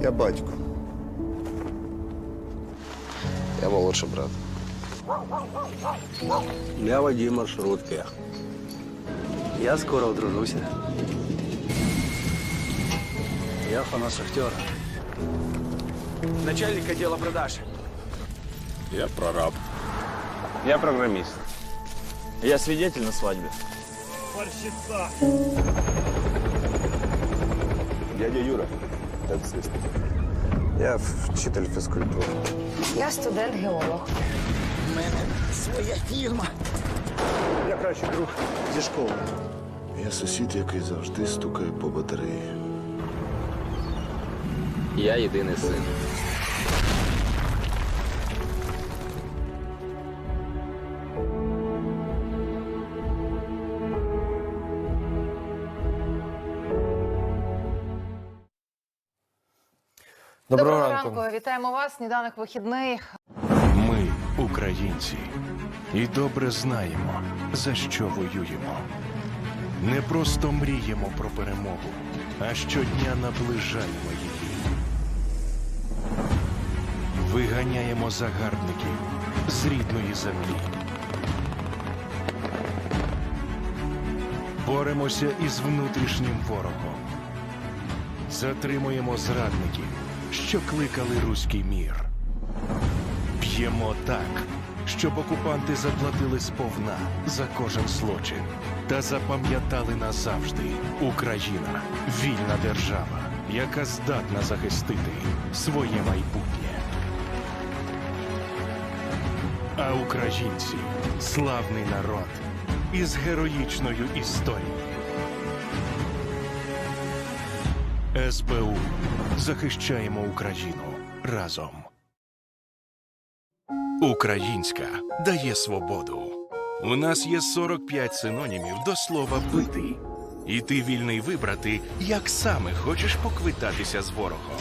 Я батько. Я молодший брат. Я водій маршрутки. Я скоро одружуся. Я фанат шахтера. Начальник отдела продаж. Я прораб. Я программист. Я свидетель на свадьбе. Дядя Юра. Таксист. Я вчитель фізкультури. Я студент-геолог. У мене своя фірма. Я кращий друг зі школи. Я сусід, який завжди стукає по батареї. Я єдиний син. Доброго, ранку. Вітаємо вас. Сніданок вихідний. Ми українці, і добре знаємо, за що воюємо. Не просто мріємо про перемогу, а щодня наближаємо її. Виганяємо загарбників з рідної землі. Боремося із внутрішнім ворогом. Затримуємо зрадників, що кликали руський мір. Б'ємо так, щоб окупанти заплатили сповна за кожен злочин та запам'ятали назавжди Україна вільна держава, яка здатна захистити своє майбутнє. А українці славний народ із героїчною історією. СБУ захищаємо Україну разом. Українська дає свободу. У нас є 45 синонімів до слова бити. І ти вільний вибрати, як саме хочеш поквитатися з ворогом.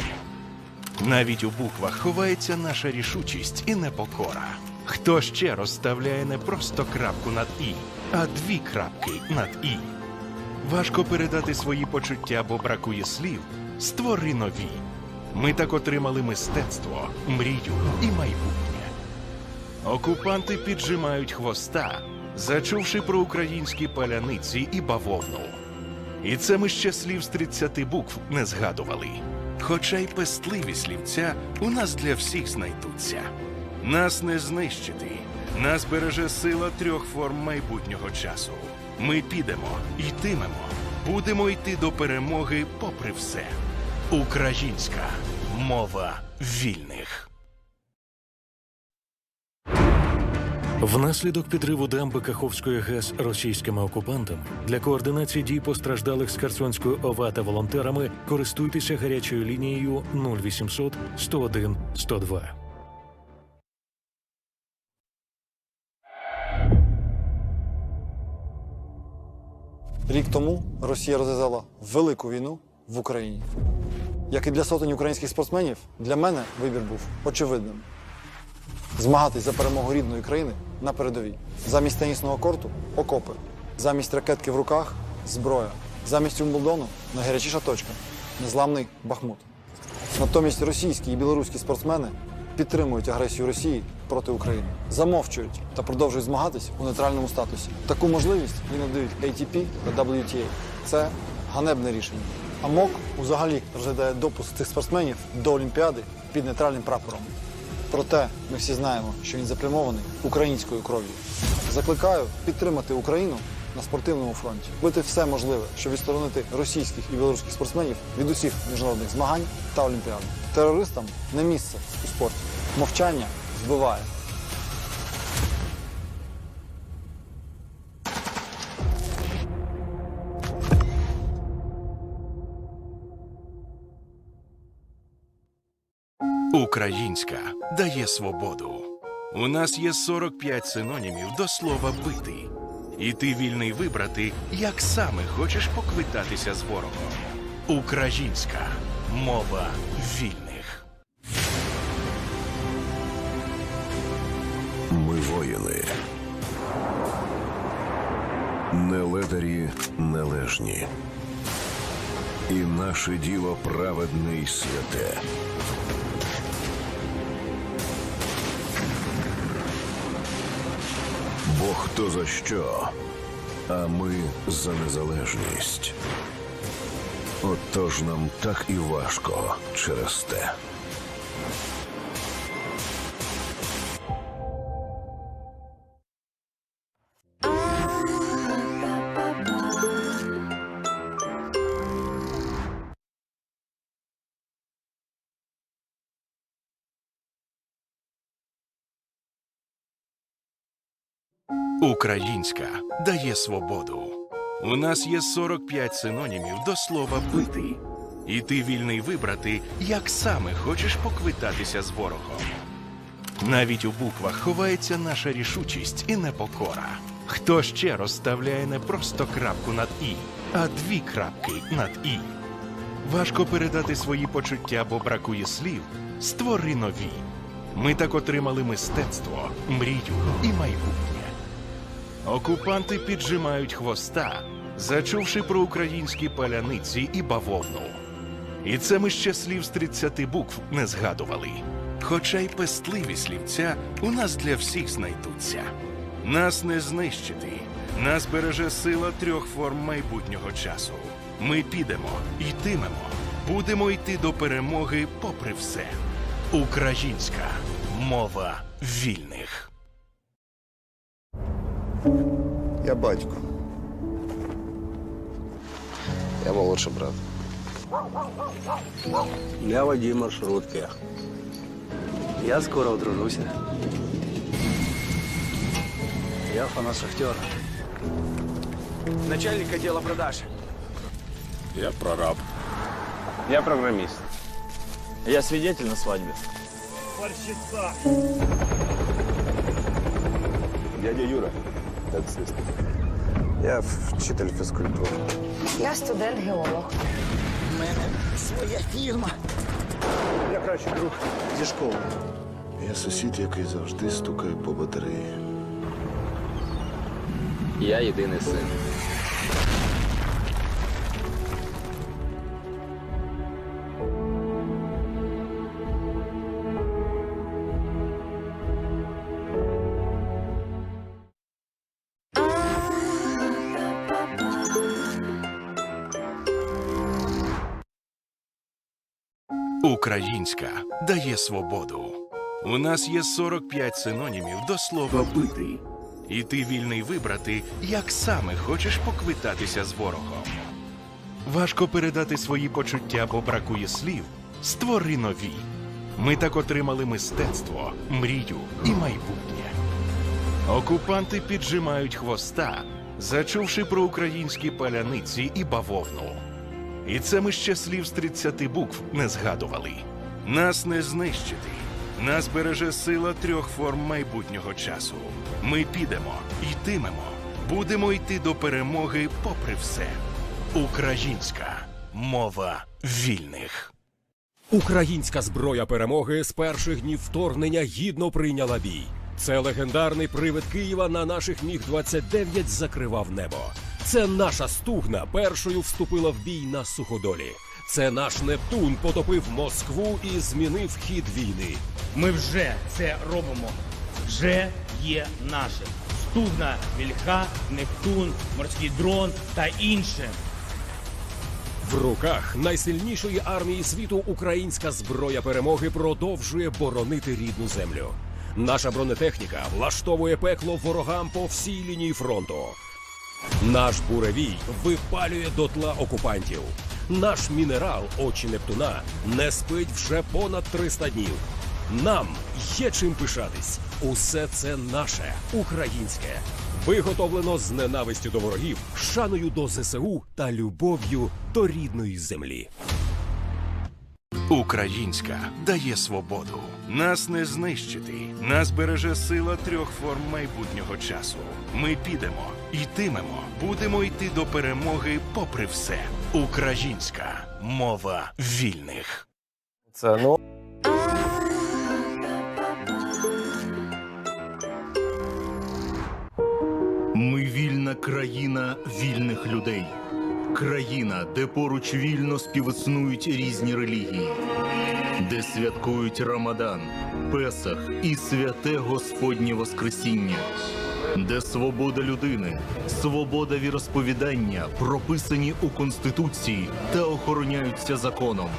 Навіть у буквах ховається наша рішучість і непокора. Хто ще розставляє не просто крапку над і, а дві крапки над і. Важко передати свої почуття, бо бракує слів. Створи нові. Ми так отримали мистецтво, мрію і майбутнє. Окупанти піджимають хвоста, зачувши про українські паляниці і бавовну. І це ми ще слів з 30 букв не згадували. Хоча й пестливі слівця у нас для всіх знайдуться. Нас не знищити. Нас береже сила трьох форм майбутнього часу. Ми підемо, йтимемо, будемо йти до перемоги попри все. Українська мова вільних. Внаслідок підриву дамби Каховської ГЕС російськими окупантами для координації дій постраждалих з Херсонської ОВА та волонтерами користуйтеся гарячою лінією 0800 101 102. Рік тому Росія розв'язала велику війну в Україні. Як і для сотень українських спортсменів, для мене вибір був очевидним: змагатись за перемогу рідної країни на передовій. Замість тенісного корту окопи, замість ракетки в руках зброя, замість Умблдону найгарячіша точка незламний Бахмут. Натомість російські і білоруські спортсмени підтримують агресію Росії проти України, замовчують та продовжують змагатись у нейтральному статусі. Таку можливість їм надають ATP та WTA. Це ганебне рішення. А МОК взагалі розглядає допуск цих спортсменів до Олімпіади під нейтральним прапором. Проте ми всі знаємо, що він запрямований українською кров'ю. Закликаю підтримати Україну на спортивному фронті, робити все можливе, щоб відсторонити російських і білоруських спортсменів від усіх міжнародних змагань та олімпіад. Терористам не місце у спорті. Мовчання збиває. Українська дає свободу. У нас є 45 синонімів до слова бити. І ти вільний вибрати, як саме хочеш поквитатися з ворогом. Українська мова вільних. Ми воїни. Не ледарі, не лежні. і наше діло праведне й святе. Бо хто за що, а ми за незалежність. Отож нам так і важко через те. Українська дає свободу. У нас є 45 синонімів до слова бити. І ти вільний вибрати, як саме хочеш поквитатися з ворогом. Навіть у буквах ховається наша рішучість і непокора. Хто ще розставляє не просто крапку над і, а дві крапки над і. Важко передати свої почуття, бо бракує слів. Створи нові. Ми так отримали мистецтво, мрію і майбутнє. Окупанти піджимають хвоста, зачувши про українські паляниці і бавовну. І це ми ще слів з 30 букв не згадували. Хоча й пестливі слівця у нас для всіх знайдуться. Нас не знищити, нас береже сила трьох форм майбутнього часу. Ми підемо, йтимемо, будемо йти до перемоги попри все. Українська мова вільних. Я батько. Я молодший брат. Я водій маршрутки. Я скоро одружуся. Я фанат Шахтера. Начальник отдела продаж. Я прораб. Я программист. Я свидетель на свадьбе. Дядя Юра, таксист. Я вчитель фізкультури. Я студент-геолог. Я кращий друг зі школи. Я сусід, який завжди стукає по батареї. Я єдиний син. Українська дає свободу. У нас є 45 синонімів до слова бити. І ти вільний вибрати, як саме хочеш поквитатися з ворогом. Важко передати свої почуття, бо бракує слів. Створи нові. Ми так отримали мистецтво, мрію і майбутнє. Окупанти піджимають хвоста, зачувши про українські паляниці і бавовну. І це ми ще слів з 30 букв не згадували. Нас не знищити. Нас береже сила трьох форм майбутнього часу. Ми підемо, йтимемо, будемо йти до перемоги попри все. Українська мова вільних. Українська зброя перемоги з перших днів вторгнення гідно прийняла бій. Це легендарний привид Києва на наших міг 29 закривав небо. Це наша стугна першою вступила в бій на суходолі. Це наш Нептун потопив Москву і змінив хід війни. Ми вже це робимо. Вже є наше. Студна, Вільха, Нептун, морський дрон та інше. В руках найсильнішої армії світу українська зброя перемоги продовжує боронити рідну землю. Наша бронетехніка влаштовує пекло ворогам по всій лінії фронту. Наш буревій випалює дотла окупантів. Наш мінерал очі Нептуна не спить вже понад 300 днів. Нам є чим пишатись. Усе це наше українське. Виготовлено з ненавистю до ворогів, шаною до ЗСУ та любов'ю до рідної землі. Українська дає свободу. Нас не знищити. Нас береже сила трьох форм майбутнього часу. Ми підемо, йтимемо, будемо йти до перемоги попри все. Українська мова вільних. Це ну. Ми вільна країна вільних людей. Країна, де поруч вільно співіснують різні релігії, де святкують Рамадан, Песах і святе Господнє Воскресіння, де свобода людини, свобода віросповідання прописані у Конституції та охороняються законом,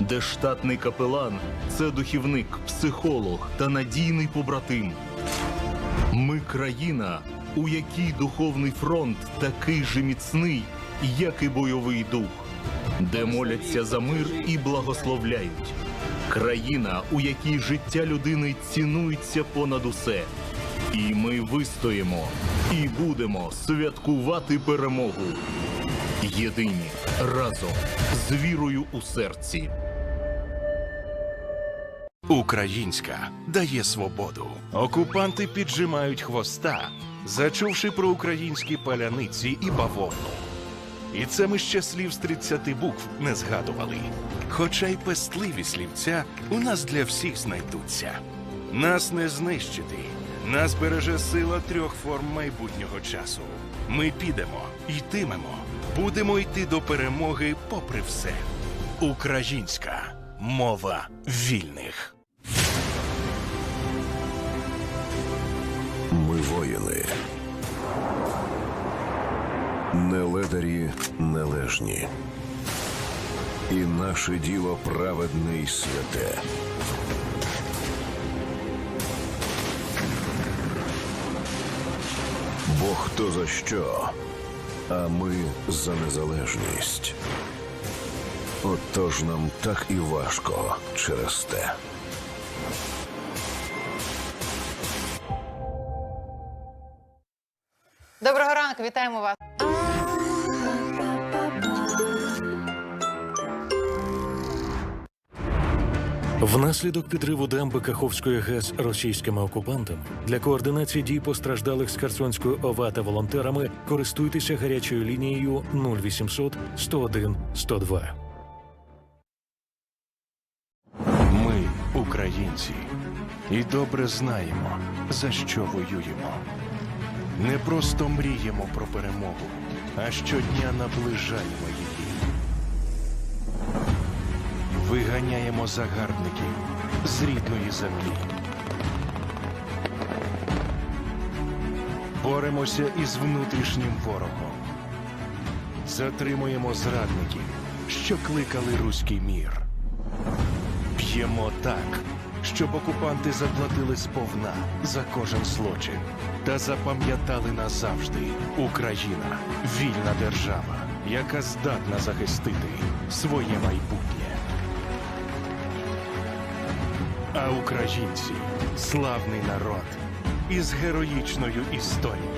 де штатний капелан це духівник, психолог та надійний побратим. Ми країна, у якій духовний фронт такий же міцний, як і бойовий дух, де моляться за мир і благословляють. Країна, у якій життя людини цінується понад усе. І ми вистоїмо і будемо святкувати перемогу. Єдині разом з вірою у серці. Українська дає свободу. Окупанти піджимають хвоста, зачувши про українські паляниці і бавовну. І це ми ще слів з 30 букв не згадували. Хоча й пестливі слівця у нас для всіх знайдуться. Нас не знищити, нас береже сила трьох форм майбутнього часу. Ми підемо, йтимемо, будемо йти до перемоги попри все. Українська мова вільних. Ми воїни. Не ледарі належні. І наше діло праведне і святе. Бо хто за що, а ми за незалежність. Отож нам так і важко через те. Доброго ранку, вітаємо вас. Внаслідок підриву дамби Каховської ГЕС російськими окупантами для координації дій постраждалих з Херсонської ОВА та волонтерами користуйтеся гарячою лінією 0800 101 102. Ми, українці, і добре знаємо, за що воюємо. Не просто мріємо про перемогу, а щодня наближаємо її. Виганяємо загарбників з рідної землі. Боремося із внутрішнім ворогом. Затримуємо зрадників, що кликали руський мір. П'ємо так, щоб окупанти заплатили сповна за кожен злочин та запам'ятали назавжди Україна вільна держава, яка здатна захистити своє майбутнє. А українці славний народ із героїчною історією.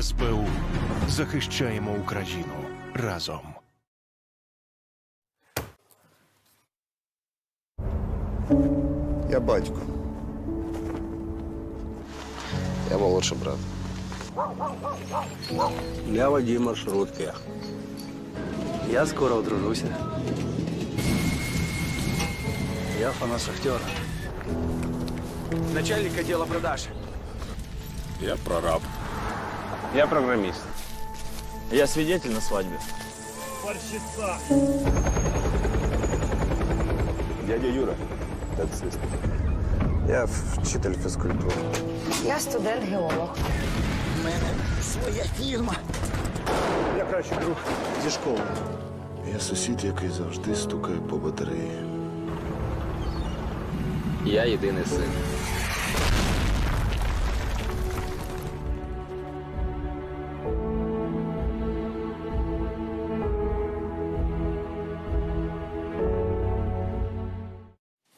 СБУ захищаємо Україну разом. Я батько. Я молодший брат. Я водій маршрутки. Я скоро одружуся. Я фанат шахтера. Начальник отдела продаж. Я прораб. Я програміст. Я свидетель на свадьбе. Дядя Юра, таксист. Я вчитель фізкультури. Я студент-геолог. Я кращий друг зі школи. Я сусід, який завжди стукає по батареї. Я єдиний син.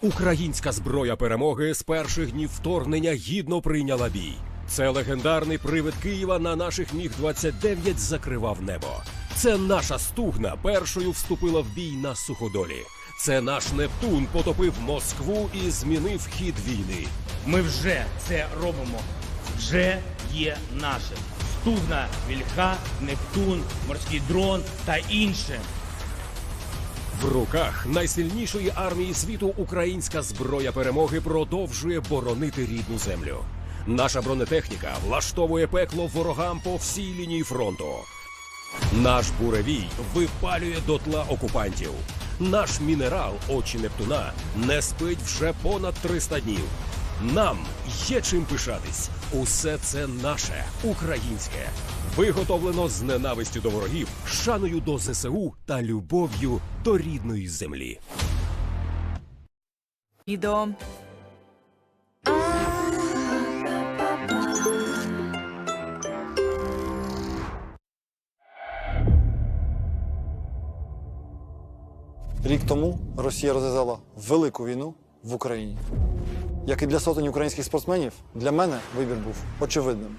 Українська зброя перемоги з перших днів вторгнення гідно прийняла бій. Це легендарний привид Києва на наших міг 29 закривав небо. Це наша стугна першою вступила в бій на суходолі. Це наш Нептун потопив Москву і змінив хід війни. Ми вже це робимо. Вже є наше. Стугна, Вільха, Нептун, морський дрон та інше. В руках найсильнішої армії світу українська зброя перемоги продовжує боронити рідну землю. Наша бронетехніка влаштовує пекло ворогам по всій лінії фронту. Наш буревій випалює дотла окупантів. Наш мінерал очі Нептуна не спить вже понад 300 днів. Нам є чим пишатись. Усе це наше українське. Виготовлено з ненавистю до ворогів, шаною до ЗСУ та любов'ю до рідної землі. Відео. Рік тому Росія розв'язала велику війну в Україні. Як і для сотень українських спортсменів, для мене вибір був очевидним.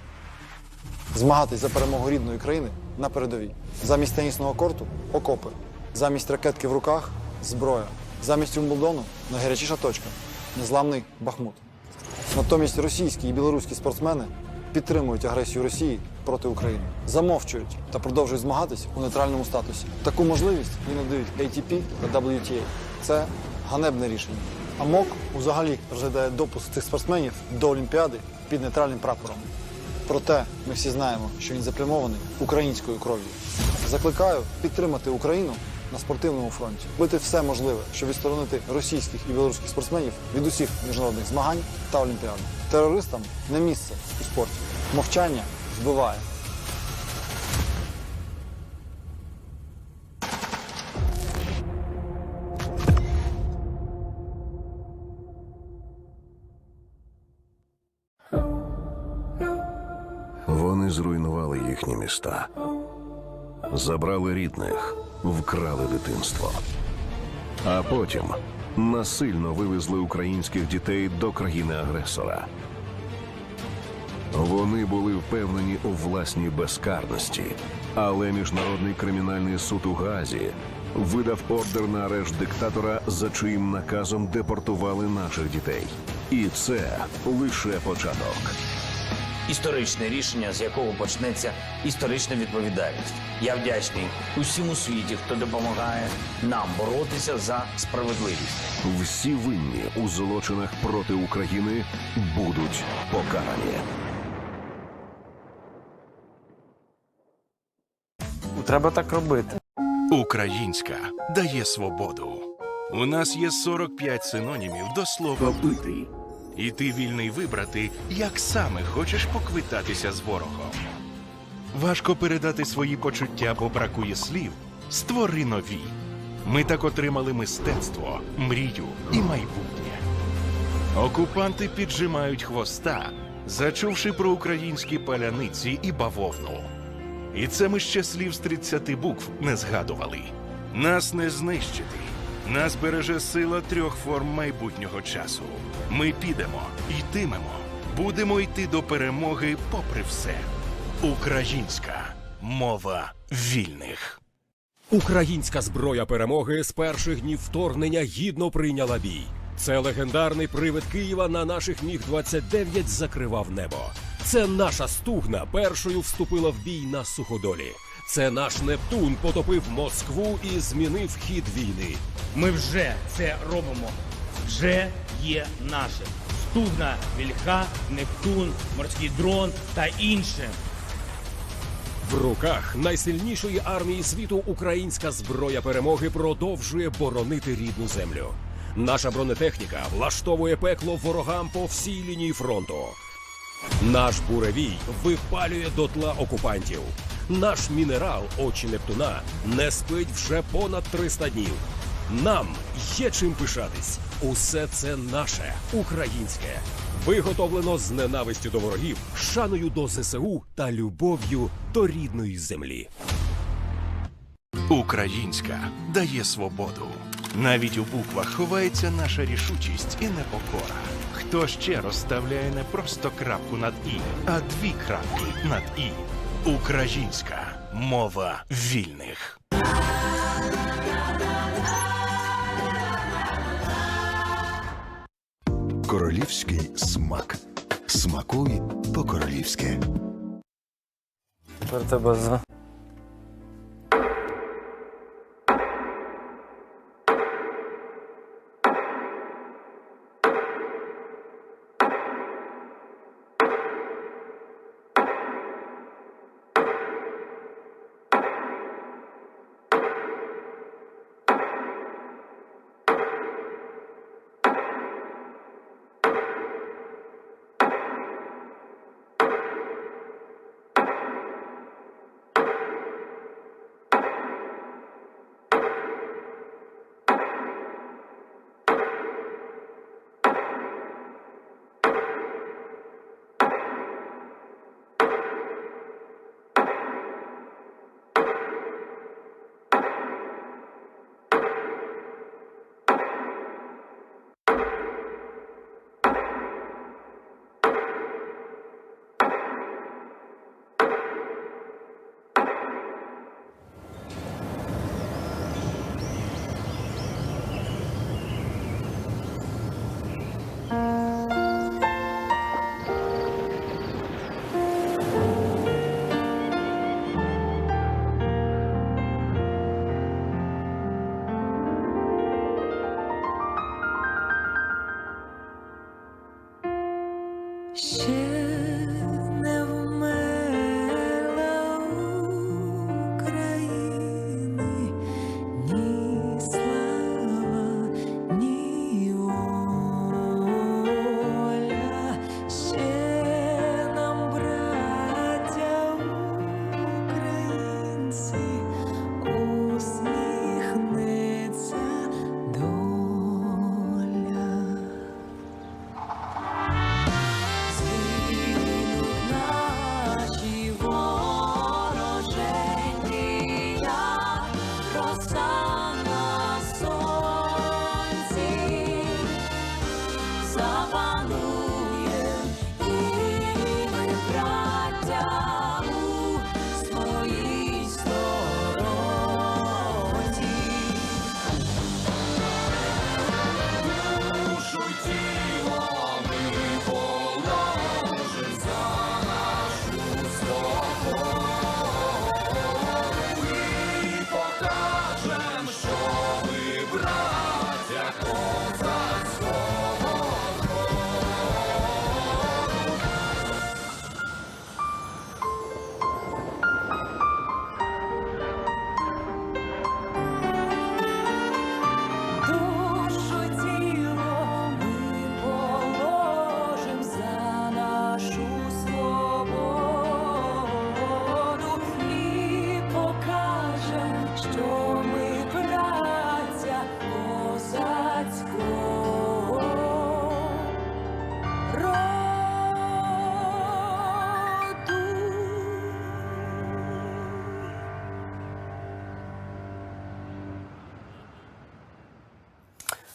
Змагатись за перемогу рідної країни на передовій. Замість тенісного корту окопи. Замість ракетки в руках зброя. Замість Умблдону найгарячіша точка незламний Бахмут. Натомість російські і білоруські спортсмени підтримують агресію Росії проти України, замовчують та продовжують змагатись у нейтральному статусі. Таку можливість їм надають ATP та WTA. Це ганебне рішення. А МОК взагалі розглядає допуск цих спортсменів до Олімпіади під нейтральним прапором. Проте ми всі знаємо, що він запрямований українською кров'ю. Закликаю підтримати Україну на спортивному фронті, робити все можливе, щоб відсторонити російських і білоруських спортсменів від усіх міжнародних змагань та олімпіад. Терористам не місце у спорті. Мовчання вбиває. Вони зруйнували їхні міста, забрали рідних, вкрали дитинство. А потім насильно вивезли українських дітей до країни-агресора. Вони були впевнені у власній безкарності, але міжнародний кримінальний суд у Газі видав ордер на арешт диктатора, за чиїм наказом депортували наших дітей. І це лише початок. історичне рішення, з якого почнеться історична відповідальність. Я вдячний усім у світі, хто допомагає нам боротися за справедливість. Всі винні у злочинах проти України будуть покарані. Треба так робити. Українська дає свободу. У нас є 45 синонімів до слова бити. І ти вільний вибрати, як саме хочеш поквитатися з ворогом. Важко передати свої почуття, бо бракує слів. Створи нові. Ми так отримали мистецтво, мрію і майбутнє. Окупанти піджимають хвоста, зачувши про українські паляниці і бавовну. І це ми ще слів з 30 букв не згадували. Нас не знищити. Нас береже сила трьох форм майбутнього часу. Ми підемо, йтимемо, будемо йти до перемоги попри все. Українська мова вільних. Українська зброя перемоги з перших днів вторгнення гідно прийняла бій. Це легендарний привид Києва на наших міг 29 закривав небо. Це наша стугна першою вступила в бій на суходолі. Це наш Нептун потопив Москву і змінив хід війни. Ми вже це робимо. Вже є наше. Студна, Вільха, Нептун, морський дрон та інше. В руках найсильнішої армії світу українська зброя перемоги продовжує боронити рідну землю. Наша бронетехніка влаштовує пекло ворогам по всій лінії фронту. Наш буревій випалює дотла окупантів. Наш мінерал очі Нептуна не спить вже понад 300 днів. Нам є чим пишатись. Усе це наше українське. Виготовлено з ненавистю до ворогів, шаною до ЗСУ та любов'ю до рідної землі. Українська дає свободу. Навіть у буквах ховається наша рішучість і непокора. Хто ще розставляє не просто крапку над і, а дві крапки над і. Українська мова вільних. Королівський смак. Смакуй по-королівськи. Тепер тебе за.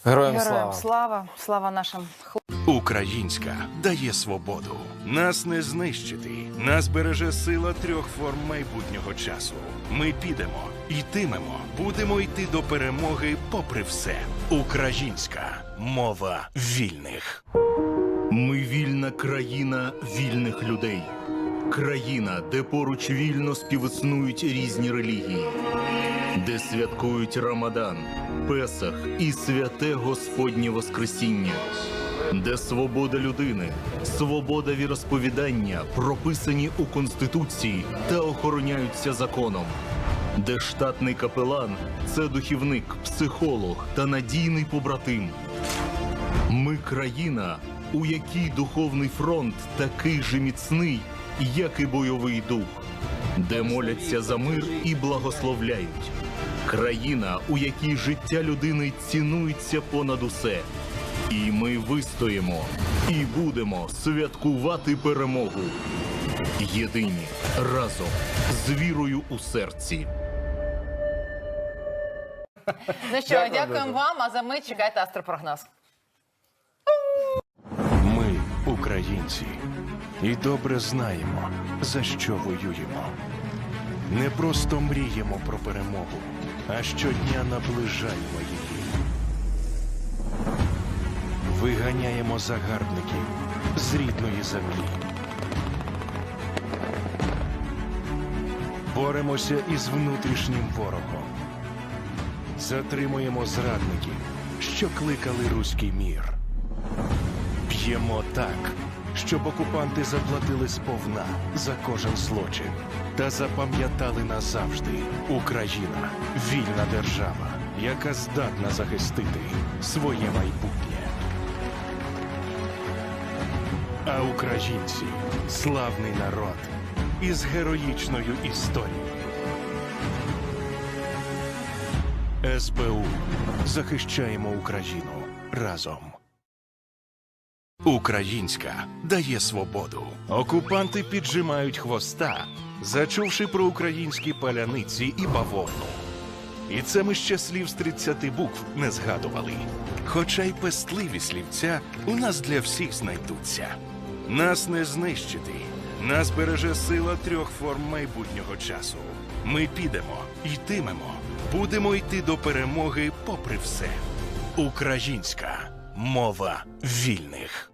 Героям слава. слава, слава нашим Українська дає свободу. Нас не знищити. Нас береже сила трьох форм майбутнього часу. Ми підемо, йтимемо, будемо йти до перемоги попри все. Українська мова вільних. Ми вільна країна вільних людей. Країна, де поруч вільно співіснують різні релігії, де святкують Рамадан, Песах і святе Господнє Воскресіння, де свобода людини, свобода віросповідання прописані у Конституції та охороняються законом, де штатний капелан це духівник, психолог та надійний побратим. Ми країна, у якій духовний фронт такий же міцний, як і бойовий дух, де моляться за мир і благословляють. Країна, у якій життя людини цінується понад усе. І ми вистоїмо і будемо святкувати перемогу. Єдині разом з вірою у серці. Ну що, дякуємо вам. А за мить чекайте астропрогноз. Ми українці, і добре знаємо, за що воюємо. Не просто мріємо про перемогу, а щодня наближаємо її. Виганяємо загарбників з рідної землі. Боремося із внутрішнім ворогом. Затримуємо зрадників, що кликали руський мір. П'ємо так, щоб окупанти заплатили сповна за кожен злочин та запам'ятали назавжди Україна вільна держава, яка здатна захистити своє майбутнє. А українці славний народ із героїчною історією. СБУ захищаємо Україну разом. Українська дає свободу. Окупанти піджимають хвоста, зачувши про українські паляниці і бавовну. І це ми ще слів з 30 букв не згадували. Хоча й пестливі слівця у нас для всіх знайдуться. Нас не знищити. Нас береже сила трьох форм майбутнього часу. Ми підемо, йтимемо, будемо йти до перемоги попри все. Українська мова вільних.